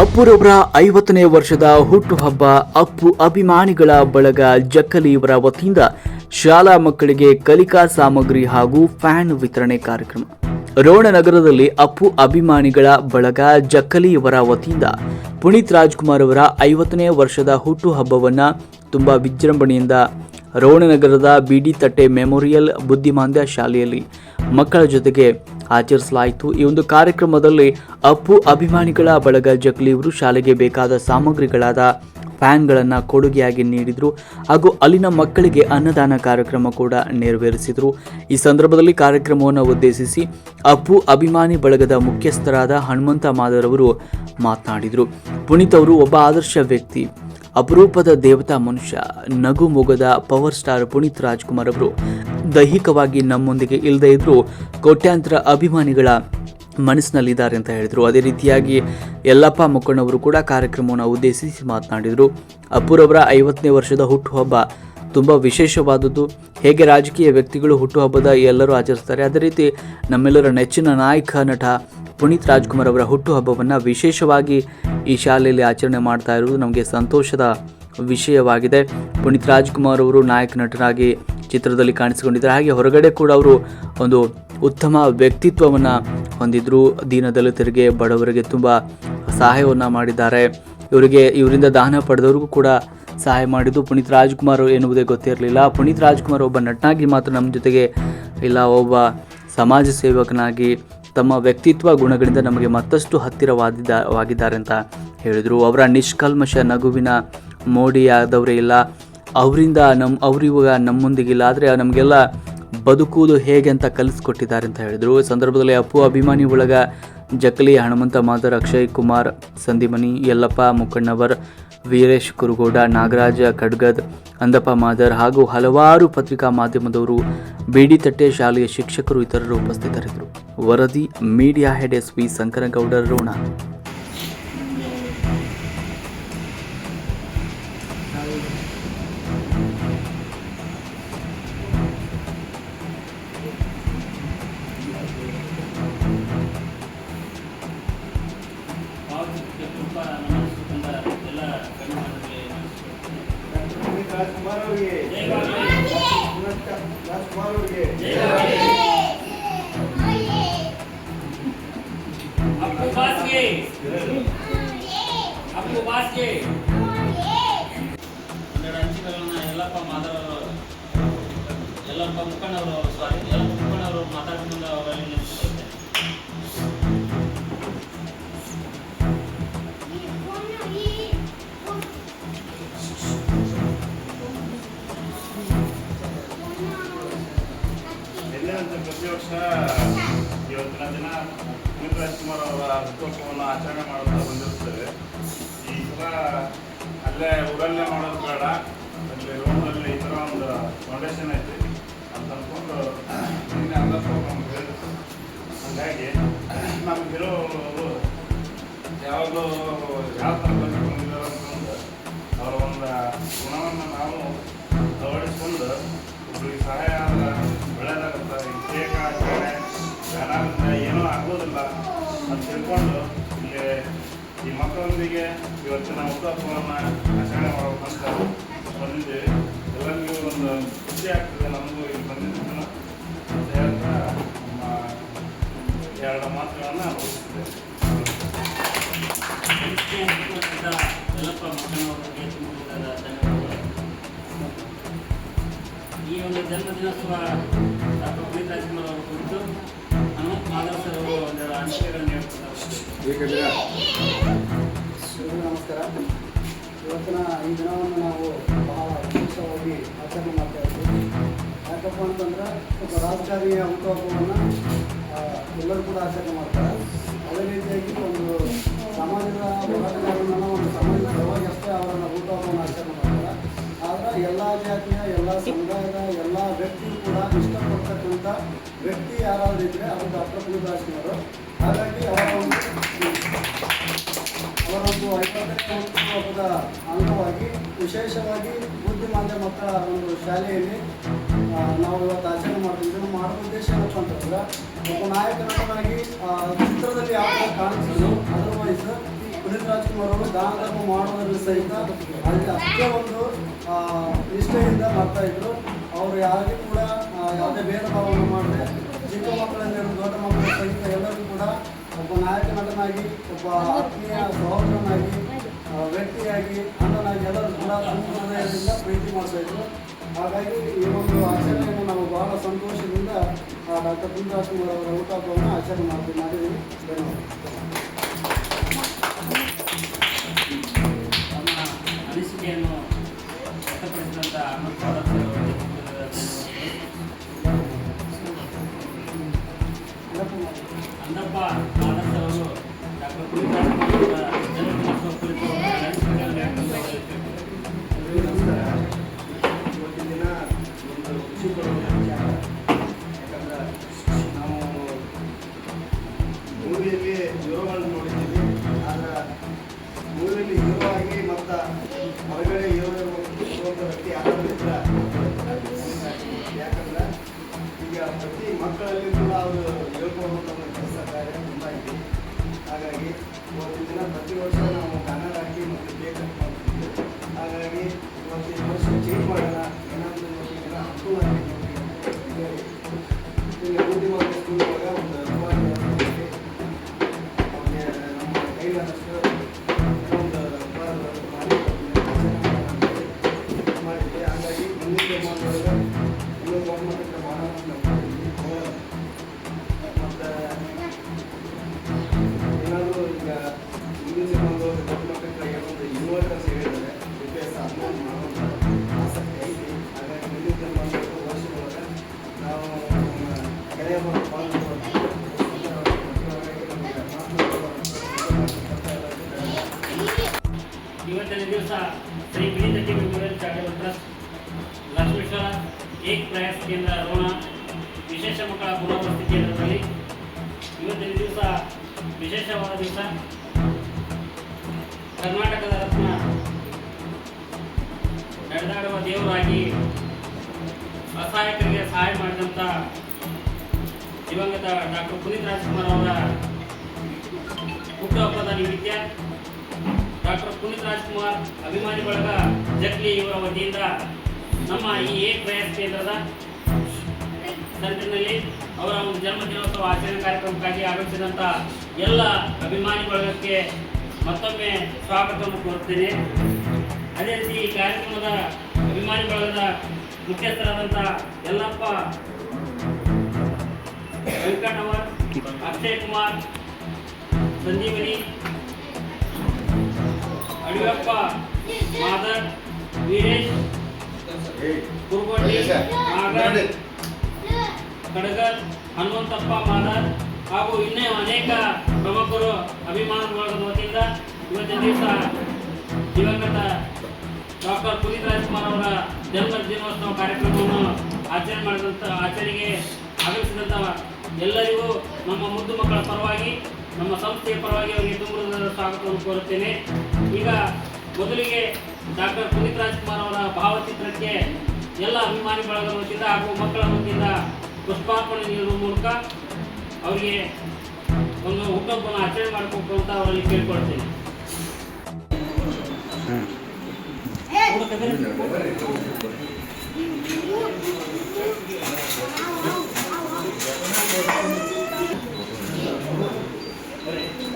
ಅಪ್ಪುರವರ ಐವತ್ತನೇ ವರ್ಷದ ಹುಟ್ಟುಹಬ್ಬ ಅಪ್ಪು ಅಭಿಮಾನಿಗಳ ಬಳಗ ಜಕ್ಕಲಿ ಇವರ ವತಿಯಿಂದ ಶಾಲಾ ಮಕ್ಕಳಿಗೆ ಕಲಿಕಾ ಸಾಮಗ್ರಿ ಹಾಗೂ ಫ್ಯಾನ್ ವಿತರಣೆ ಕಾರ್ಯಕ್ರಮ. ರೋಣನಗರದಲ್ಲಿ ಅಪ್ಪು ಅಭಿಮಾನಿಗಳ ಬಳಗ ಜಕ್ಕಲಿ ಇವರ ವತಿಯಿಂದ ಪುನೀತ್ ರಾಜ್ಕುಮಾರ್ ಅವರ ಐವತ್ತನೇ ವರ್ಷದ ಹುಟ್ಟುಹಬ್ಬವನ್ನು ತುಂಬಾ ವಿಜೃಂಭಣೆಯಿಂದ ರೋಣನಗರದ ಬಿಡಿ ತಟ್ಟೆ ಮೆಮೋರಿಯಲ್ ಬುದ್ಧಿಮಾಂದ್ಯ ಶಾಲೆಯಲ್ಲಿ ಮಕ್ಕಳ ಜೊತೆಗೆ ಆಚರಿಸಲಾಯಿತು. ಈ ಒಂದು ಕಾರ್ಯಕ್ರಮದಲ್ಲಿ ಅಪ್ಪು ಅಭಿಮಾನಿಗಳ ಬಳಗ ಜಕ್ಲಿ ಇವರು ಶಾಲೆಗೆ ಬೇಕಾದ ಸಾಮಗ್ರಿಗಳಾದ ಫ್ಯಾನ್ಗಳನ್ನು ಕೊಡುಗೆಯಾಗಿ ನೀಡಿದರು. ಹಾಗೂ ಅಲ್ಲಿನ ಮಕ್ಕಳಿಗೆ ಅನ್ನದಾನ ಕಾರ್ಯಕ್ರಮ ಕೂಡ ನೆರವೇರಿಸಿದರು. ಈ ಸಂದರ್ಭದಲ್ಲಿ ಕಾರ್ಯಕ್ರಮವನ್ನು ಉದ್ದೇಶಿಸಿ ಅಪ್ಪು ಅಭಿಮಾನಿ ಬಳಗದ ಮುಖ್ಯಸ್ಥರಾದ ಹನುಮಂತ ಮಾದರ್ ಅವರು ಮಾತನಾಡಿದರು. ಪುನೀತ್ ಅವರು ಒಬ್ಬ ಆದರ್ಶ ವ್ಯಕ್ತಿ, ಅಪರೂಪದ ದೇವತಾ ಮನುಷ್ಯ ನಗು ಮೊಗದ ಪವರ್ ಸ್ಟಾರ್ ಪುನೀತ್ ರಾಜ್ಕುಮಾರ್ ಅವರು. ದೈಹಿಕವಾಗಿ ನಮ್ಮೊಂದಿಗೆ ಇಲ್ಲದೇ ಇದ್ರೂ ಕೋಟ್ಯಾಂತರ ಅಭಿಮಾನಿಗಳ ಮನಸ್ಸಿನಲ್ಲಿದ್ದಾರೆ ಅಂತ ಹೇಳಿದರು. ಅದೇ ರೀತಿಯಾಗಿ ಯಲ್ಲಪ್ಪ ಮುಕ್ಕಣ್ಣವರು ಕೂಡ ಕಾರ್ಯಕ್ರಮವನ್ನು ಉದ್ದೇಶಿಸಿ ಮಾತನಾಡಿದರು. ಅಪ್ಪುರವರ ಐವತ್ತನೇ ವರ್ಷದ ಹುಟ್ಟುಹಬ್ಬ ತುಂಬ ವಿಶೇಷವಾದದ್ದು. ಹೇಗೆ ರಾಜಕೀಯ ವ್ಯಕ್ತಿಗಳು ಹುಟ್ಟುಹಬ್ಬದ ಎಲ್ಲರೂ ಆಚರಿಸ್ತಾರೆ. ಅದೇ ರೀತಿ ನಮ್ಮೆಲ್ಲರ ನೆಚ್ಚಿನ ನಾಯಕ ನಟ ಪುನೀತ್ ರಾಜ್ಕುಮಾರ್ ಅವರ ಹುಟ್ಟುಹಬ್ಬವನ್ನು ವಿಶೇಷವಾಗಿ ಈ ಶಾಲೆಯಲ್ಲಿ ಆಚರಣೆ ಮಾಡ್ತಾ ಇರುವುದು ನಮಗೆ ಸಂತೋಷದ ವಿಷಯವಾಗಿದೆ. ಪುನೀತ್ ರಾಜ್ಕುಮಾರ್ ಅವರು ನಾಯಕ ನಟರಾಗಿ ಚಿತ್ರದಲ್ಲಿ ಕಾಣಿಸಿಕೊಂಡಿದ್ದಾರೆ. ಹಾಗೆ ಹೊರಗಡೆ ಕೂಡ ಅವರು ಒಂದು ಉತ್ತಮ ವ್ಯಕ್ತಿತ್ವವನ್ನು ಹೊಂದಿದ್ರು. ದೀನದಲಿತರಿಗೆ ಬಡವರಿಗೆ ತುಂಬ ಸಹಾಯವನ್ನು ಮಾಡಿದ್ದಾರೆ. ಇವರಿಗೆ, ಇವರಿಂದ ದಾನ ಪಡೆದವ್ರಿಗೂ ಕೂಡ ಸಹಾಯ ಮಾಡಿದ್ದು ಪುನೀತ್ ರಾಜ್ಕುಮಾರ್ ಎನ್ನುವುದೇ ಗೊತ್ತಿರಲಿಲ್ಲ. ಪುನೀತ್ ರಾಜ್ಕುಮಾರ್ ಒಬ್ಬ ನಟನಾಗಿ ಮಾತ್ರ ನಮ್ಮ ಜೊತೆಗೆ ಇಲ್ಲ, ಒಬ್ಬ ಸಮಾಜ ಸೇವಕನಾಗಿ ತಮ್ಮ ವ್ಯಕ್ತಿತ್ವ ಗುಣಗಳಿಂದ ನಮಗೆ ಮತ್ತಷ್ಟು ಹತ್ತಿರವಾಗಿದ್ದ ವಾಗಿದ್ದಾರೆ ಅಂತ ಹೇಳಿದರು. ಅವರ ನಿಷ್ಕಲ್ಮಶ ನಗುವಿನ ಮೋಡಿಯಾದವರೇ ಇಲ್ಲ. ಅವರಿಂದ ನಮ್ಮ ಅವರು ಇವಾಗ ನಮ್ಮೊಂದಿಗಿಲ್ಲ, ಆದರೆ ನಮಗೆಲ್ಲ ಬದುಕುವುದು ಹೇಗೆ ಅಂತ ಕಲಿಸ್ಕೊಟ್ಟಿದ್ದಾರೆ ಅಂತ ಹೇಳಿದರು. ಸಂದರ್ಭದಲ್ಲಿ ಅಪ್ಪು, ಅಭಿಮಾನಿ ಒಳಗ ಜಕ್ಲಿ ಹನುಮಂತ ಮಾದರ್ ಅಕ್ಷಯ್ ಕುಮಾರ್ ಸಂದಿಮನಿ ಯಲ್ಲಪ್ಪ ಮುಕ್ಕಣ್ಣವರ್ ವೀರೇಶ್ ಕುರುಗೌಡ, ನಾಗರಾಜ, ಖಡ್ಗದ್, ಅಂದಪ್ಪ ಮಾದರ್ ಹಾಗೂ ಹಲವಾರು ಪತ್ರಿಕಾ ಮಾಧ್ಯಮದವರು ಬೇಡಿತಟ್ಟೆ ಶಾಲೆಯ ಶಿಕ್ಷಕರು ಇತರರು ಉಪಸ್ಥಿತರಿದ್ದರು. ವರದಿ, ಮೀಡಿಯಾ ಹೆಡ್ ಎಸ್ ವಿ ಶಂಕರಗೌಡರ ರೋಣ. ರಾಜ್ಕುಮಾರ್ ಅವರಿಗೆ ರಾಜ್ಕುಮಾರ್ ಅವರಿಗೆ ಯಲ್ಲಪ್ಪ ಮಾದರವರು ಯಲ್ಲಪ್ಪ ಮುಖಂಡವರು ಸಾರಿ ಯಲ್ಲಪ್ಪ ಎಲ್ಲರಂತೆ ಪ್ರತಿ ವರ್ಷ ಇವತ್ತಿನ ದಿನ ಪುನೀತ್ ರಾಜ್ಕುಮಾರ್ ಅವರ ಹುಟ್ಟುಹಬ್ಬವನ್ನು ಆಚರಣೆ ಮಾಡುತ್ತಾ ಬಂದಿರುತ್ತೇವೆ ಈ ಸಲ ಅಲ್ಲೇ ಊರಲ್ಲೇ ಮಾಡೋದು ಬೇಡ. ಅಲ್ಲಿ ರೋಡಲ್ಲಿ ಈ ಥರ ಒಂದು ಫೌಂಡೇಶನ್ ಐತಿ. ಅಂತ ಅಂದ್ಕೊಂಡು ನಿನ್ನೆ ಅಲ್ಲ ನಮ್ಗೆ ಹೇಳಿದ್ರು ಹಾಗಾಗಿ ನಮ್ಮ ಇರೋರು ಯಾವಾಗಲೂ ಯಾವ ಥರ ಬಂದಿದ್ದಾರೆ ಅಂತಂದು ಅವರ ಒಂದು ಗುಣವನ್ನು ನಾವು ಅಳವಡಿಸ್ಕೊಂಡು ಒಬ್ಬರಿಗೆ ಸಹಾಯ ಜ್ಞಾನದಿಂದ ಏನೂ ಆಗೋದಿಲ್ಲ. ಅಂತ ತಿಳ್ಕೊಂಡು ಇಲ್ಲಿ ಈ ಮಕ್ಕಳೊಂದಿಗೆ ಇವತ್ತಿನ ಹುಟ್ಟುಹಬ್ಬವನ್ನು ಆಚರಣೆ ಮಾಡಬೇಕಂತ ಬಂದಿದ್ದೀವಿ. ಎಲ್ಲರಿಗೂ ಒಂದು ಖುಷಿ ಆಗ್ತದೆ ನಮಗೂ ಇಲ್ಲಿ ಬಂದಿದ್ದು ಅಂತ ಹೇಳ್ತಾ ನಮ್ಮ ಎರಡು ಮಾತುಗಳನ್ನು ತುಂಬ ಧನ್ಯವಾದಗಳು ಈ ಒಂದು ಜನ್ಮದಿನೋತ್ಸವ ಎಲ್ರಿಗೂ ನಮಸ್ಕಾರ. ಇವತ್ತಿನ ಈ ದಿನವನ್ನು ನಾವು ಬಹಳ ವಿಶೇಷವಾಗಿ ಆಚರಣೆ ಮಾಡ್ತಾ ಇದ್ದೀವಿ. ಯಾಕಪ್ಪ ಅಂತಂದ್ರೆ, ಒಬ್ಬ ರಾಜಕಾರಣಿಯ ಹುಟ್ಟುಹಬ್ಬವನ್ನು ಎಲ್ಲರೂ ಕೂಡ ಆಚರಣೆ ಮಾಡ್ತಾರೆ. ಅದೇ ರೀತಿಯಾಗಿ ಒಂದು ಸಮಾಜದ ಹೋರಾಟಗಾರರನ್ನು ಒಂದು ಸಮಾಜದ ಪರವಾಗಿ ಅಷ್ಟೇ ಅವರನ್ನು ಹುಟ್ಟುಹಬ್ಬವನ್ನು ಆಚರಣೆ ಮಾಡ್ತಾರೆ. ಆದರೆ ಎಲ್ಲ ಜಾತಿಯ, ಎಲ್ಲ ಸಮುದಾಯದ, ಎಲ್ಲ ವ್ಯಕ್ತಿಯು ಕೂಡ ಇಷ್ಟಪಡ್ತಕ್ಕಂಥ ವ್ಯಕ್ತಿ ಯಾರಾದರೂ ಇದ್ದರೆ ಅದು ಡಾಕ್ಟರ್ ಪುನೀತ್ ರಾಜ್ಕುಮಾರ್ ಅಂಗವಾಗಿ, ವಿಶೇಷವಾಗಿ ಬುದ್ಧಿಮಾಂದ್ಯ ಮಕ್ಕಳ ಒಂದು ಶಾಲೆಯಲ್ಲಿ ನಾವು ಇವತ್ತು ಆಚರಣೆ ಮಾಡ್ತೀವಿ. ಇದನ್ನು ಮಾಡೋ ಉದ್ದೇಶ ಏನಪ್ಪ ಅಂತಂದ್ರೆ, ಒಬ್ಬ ನಾಯಕನಾಗಿ ಚಿತ್ರದಲ್ಲಿ ಯಾವ ಥರ ಕಾಣಿಸೋದು ಅದರ್ವೈಸ್ ಪುನೀತ್ ರಾಜ್ಕುಮಾರ್ ಅವರು ದಾನ ಧರ್ಮ ಮಾಡೋದ್ರಲ್ಲಿ ಸಹಿತ ಅಲ್ಲಿ ಅಷ್ಟೇ ಒಂದು ನಿಷ್ಠೆಯಿಂದ ಮಾಡ್ತಾ ಇದ್ರು. ಅವರು ಯಾರಿಗೂ ಕೂಡ ಯಾವುದೇ ಭೇದ ಭಾವವನ್ನು ಮಾಡದೆ, ಚಿಕ್ಕ ಮಕ್ಕಳಲ್ಲಿ ಹಿಡಿದು ದೊಡ್ಡ ಮಕ್ಕಳ ಸಹಿತ ಎಲ್ಲರಿಗೂ ಕೂಡ ಒಬ್ಬ ನಾಯಕ ನಟನಾಗಿ ಒಬ್ಬ ಆತ್ಮೀಯ ಸಹೋದರನಾಗಿ ವ್ಯಕ್ತಿಯಾಗಿ ಅಣ್ಣನಾಗಿ ಎಲ್ಲರೂ ಕೂಡ ಸಂಪ್ರದಾಯದಿಂದ ಪ್ರೀತಿ ಮಾಡ್ತಾ ಇದ್ರು. ಹಾಗಾಗಿ ಈ ಒಂದು ಆಚರಣೆಯನ್ನು ನಾವು ಬಹಳ ಸಂತೋಷದಿಂದ ಡಾಕ್ಟರ್ ಪುನೀತ್ ಅವರ ಅವರ ಹಬ್ಬವನ್ನು ಆಚರಣೆ ಮಾಡ್ತೀವಿ. ಮಾಡಿದ್ದೀವಿ ಧನ್ಯವಾದ ತಮ್ಮ ಅನಿಸಿಕೆಯನ್ನು ವ್ಯಕ್ತಪಡಿಸಿದಂಥ ಮೂವಿಯಲ್ಲಿ ಹೀರೋಗಳನ್ನು ನೋಡಿದ್ದೀವಿ. ಆದ್ರೆ ಮೂವಿಯಲ್ಲಿ ಹೀರೋ ಆಗಿ ಮತ್ತು ಹೊರಗಡೆ ಹೀರೋ ಇರುವಂಥ ವ್ಯಕ್ತಿ ಯಾರಾದ್ರೂ ಯಾಕಂದ್ರೆ ಈಗ ಪ್ರತಿ ಮಕ್ಕಳಲ್ಲಿ ಕೂಡ ಅವರು ಹೇಳ್ಕೊಳ್ಳುವಂಥ ಒಂದು ಕೆಲಸ ಕಾರ್ಯ ತುಂಬ ಇದೆ. ಹಾಗಾಗಿ ಇವತ್ತಿನ ದಿನ ಪ್ರತಿ ವರ್ಷ ನಾವು ಕನ್ನಡ ಹಾಕಿ ಮತ್ತು ಕೇಕ್ ಹಾಗಾಗಿ ಇವತ್ತಿನ ವರ್ಷ ಚೇಂಜ್ ಮಾಡೋಣ. ಏನಾದರೂ ಅನುಕೂಲ ಆಗಿದೆ ಹೀಗಾಗಿ ಇವತ್ತಿನ ದಿವಸ Shri Bilidatti memorial charitable trust Lakshmeshwar ಏಕ್ ಪ್ರಯಾಸ ಕೇಂದ್ರ ರೋಣ ವಿಶೇಷ ಮಕ್ಕಳ ಪುನರ್ವಸತಿ ಕೇಂದ್ರದಲ್ಲಿ ಇವತ್ತಿನ ದಿವಸ ವಿಶೇಷವಾದ ದಿವಸ ಕರ್ನಾಟಕದ ರತ್ನ ನಡೆದಾಡುವ ದೇವರಾಗಿ ಅಸಹಾಯಕರಿಗೆ ಸಹಾಯ ಮಾಡಿದಂಥ ದಿವಂಗತ ಡಾಕ್ಟರ್ ಪುನೀತ್ ರಾಜ್ಕುಮಾರ್ ಅವರ ಹುಟ್ಟುಹಬ್ಬದ ನಿಮಿತ್ಯ ಡಾಕ್ಟರ್ ಪುನೀತ್ ರಾಜ್ಕುಮಾರ್ ಅಭಿಮಾನಿ ಬಳಗ ಜಕ್ಲಿ ಇವರ ವತಿಯಿಂದ ನಮ್ಮ ಈ ಏ ಪ್ರಯಾಸ ಕೇಂದ್ರದ ಸೆಂಟರ್ನಲ್ಲಿ ಅವರ ಒಂದು ಜನ್ಮ ದಿನೋತ್ಸವ ಆಚರಣೆ ಕಾರ್ಯಕ್ರಮಕ್ಕಾಗಿ ಆಗಮಿಸಿದಂಥ ಎಲ್ಲ ಅಭಿಮಾನಿ ಬಳಗಕ್ಕೆ ಮತ್ತೊಮ್ಮೆ ಸ್ವಾಗತವನ್ನು ಕೋರುತ್ತೇನೆ. ಅದೇ ರೀತಿ ಈ ಕಾರ್ಯಕ್ರಮದ ಅಭಿಮಾನಿ ಬಳಗದ ಮುಖ್ಯಸ್ಥರಾದಂಥ ವೆಂಕಟವರ್ ಅಕ್ಷಯ್ ಕುಮಾರ್ ಸಂಜೀವನಿ ಅಡಿಯಪ್ಪ ಮಾದರ್ ವೀರೇಶ್ ಕುರುಗೋಟಿ ನಾಗರ್ ಕಡಗರ್ ಹನುಮಂತಪ್ಪ ಮಾದರ್ ಹಾಗೂ ಇನ್ನೇ ಅನೇಕ ಪ್ರಮುಖರು ಅಭಿಮಾನ ವರ್ಗದ ವತಿಯಿಂದ ಇವತ್ತಿನ ದಿವಸ ದಿವಂಗತ ಡಾಕ್ಟರ್ ಪುನೀತ್ ರಾಜ್ಕುಮಾರ್ ಅವರ ಜನ್ಮ ದಿನೋತ್ಸವ ಕಾರ್ಯಕ್ರಮವನ್ನು ಆಚರಣೆ ಮಾಡಿದಂಥ ಆಚರಣೆಗೆ ಆಗಮಿಸಿದಂಥ ಎಲ್ಲರಿಗೂ ನಮ್ಮ ಮುದ್ದು ಮಕ್ಕಳ ಪರವಾಗಿ, ನಮ್ಮ ಸಂಸ್ಥೆಯ ಪರವಾಗಿ ಅವರಿಗೆ ತುಂಬ ಸ್ವಾಗತವನ್ನು ಕೋರುತ್ತೇನೆ. ಈಗ ಮೊದಲಿಗೆ ಡಾಕ್ಟರ್ ಪುನೀತ್ ರಾಜ್ಕುಮಾರ್ ಅವರ ಭಾವಚಿತ್ರಕ್ಕೆ ಎಲ್ಲ ಅಭಿಮಾನಿ ಬಳಗದ ವತಿಯಿಂದ ಹಾಗೂ ಮಕ್ಕಳ ವತಿಯಿಂದ ಪುಷ್ಪಾರ್ಪಣೆ ನೀಡುವ ಮೂಲಕ ಅವರಿಗೆ ಒಂದು ಹುಟ್ಟಬ್ಬನ ಆಚರಣೆ ಮಾಡಬೇಕು ಅಂತ ಅವರಲ್ಲಿ ಕೇಳ್ಕೊಳ್ತೇನೆ. Thank you.